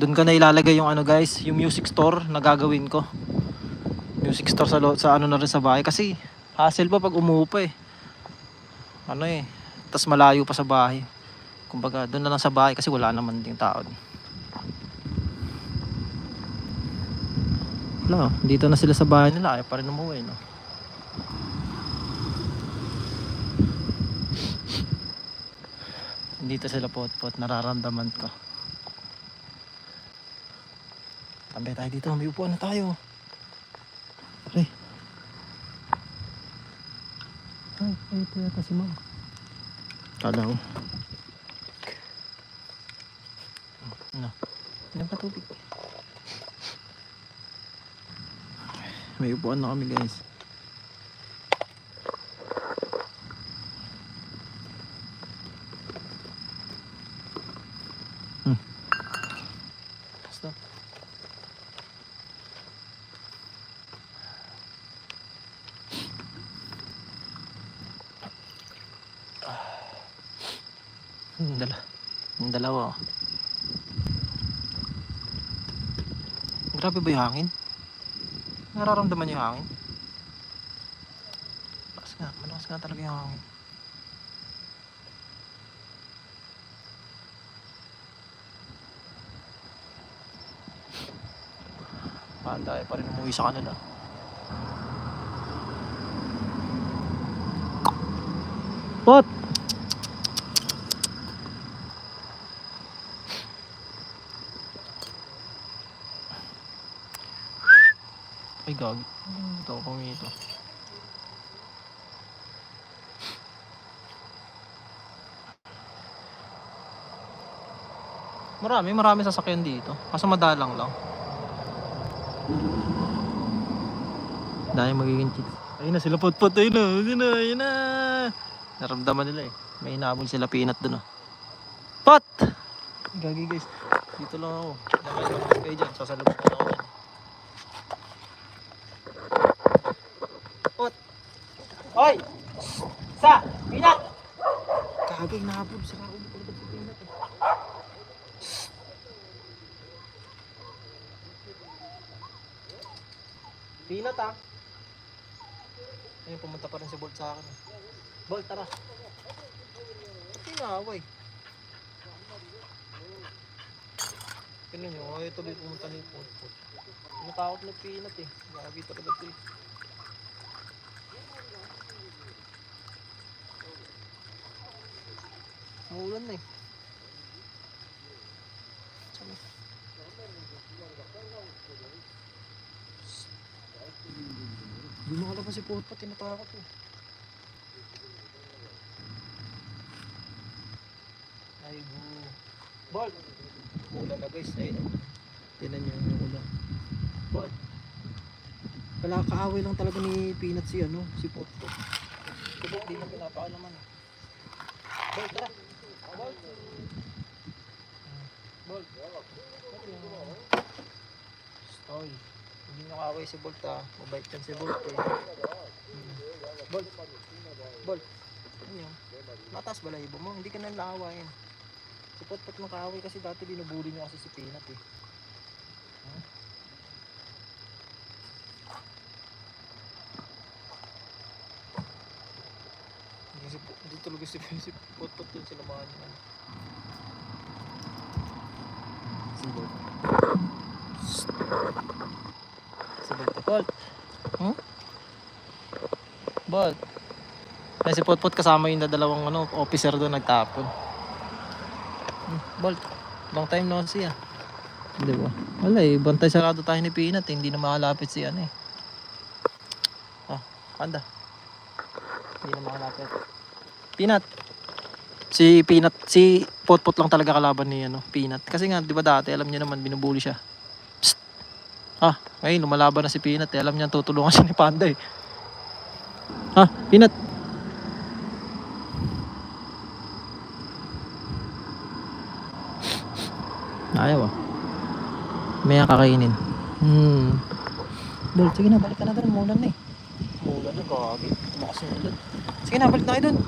Doon ko na ilalagay yung ano guys, yung music store na gagawin ko. Music store sa, sa ano na rin sa bahay. Kasi hassle pa pag umuupa eh. Ano eh. Tapos malayo pa sa bahay. Kumbaga doon na lang sa bahay kasi wala naman ding tao. Wala, oh. dito na sila sa bahay nila. Ayaw pa rin umuwi no. Dito sila pot-pot, nararamdaman ko. Tambay tayo dito, may upuan na tayo. Pare. Ay, ay, ito yata si ma'am. Kala ko. Ano? Ilan pa tubig? May upuan na kami guys. Hmm. Stop. Yung dala. Yung dalawa. oh. Grabe ba yung hangin? Nararamdaman yung hangin? Malakas nga, malakas nga talaga yung hangin. Paanday pa rin umuwi sa kanila. What? Ay, gagi. Ito ako ito. Marami, marami sasakyan dito. Kaso madalang lang. Dahil magiging chicks. Ayun na sila pot-pot. Ayun na, ayun na, ayun na. Naramdaman nila eh. May inabol sila peanut dun oh. Pot! Gagi guys. Dito lang ako. Nakailangan kayo dyan. Sasalubog ko na ako dyan. Pot! Hoy! Sa! Peanut! Gagi, nahabol. Sira ulo ko peanut eh. Peanut ah. Ayun, pumunta pa rin si Bolt sa akin. Bolt, tara. Ba't yung away? Tingnan nyo, ayaw tuloy pumunta ni Bolt. Natakot na Peanut eh. Gagi talaga ito eh. Umuulan na eh. Sabi. Hindi makalabas si Potpot, tinatakot eh. Ay, bu. Ball! Ulan na guys, ayun. Tinan nyo yung ulan. Ball! Wala kaaway lang talaga ni Peanut si ano, si Potpot. Kubok din ang pinapakalaman eh. Ball, tara! Stoy. Hindi nyo kaaway si Bolt ah. Mabait yan si Bolt eh. Hmm. Bolt. Bolt. Ano yun? Mataas balahibo mo. Hindi ka na naawain. Si Potpot mo kaaway kasi dati binubuli nyo kasi si Peanut eh. Hmm? Hindi, talaga si, si Potpot yun sinamahan niya. Si Bolt. Si Bolt. Bolt. Hmm? Bolt. Ay, si Potpot kasama yung dalawang ano, officer doon nagtapon. Hmm, Bolt. Long time no see ah. Di ba? Wala eh. Bantay sarado tayo ni Peanut. eh. Hindi na makalapit si ano eh. Ah, panda. Hindi na makalapit. Peanut. Si Peanut, si Potpot lang talaga kalaban ni ano, Peanut. Kasi nga, di ba dati, alam niya naman, binubuli siya. Psst. Ah, ngayon, lumalaban na si Peanut. Eh. Alam niya, tutulungan siya ni Panda eh. Ah, Peanut. Ayaw ah. May kakainin. Hmm. Bol, sige na, balik ka na doon. Mulan na eh. Mulan na, kagi. Bukas yung ulan. Sige na, balik na kayo doon.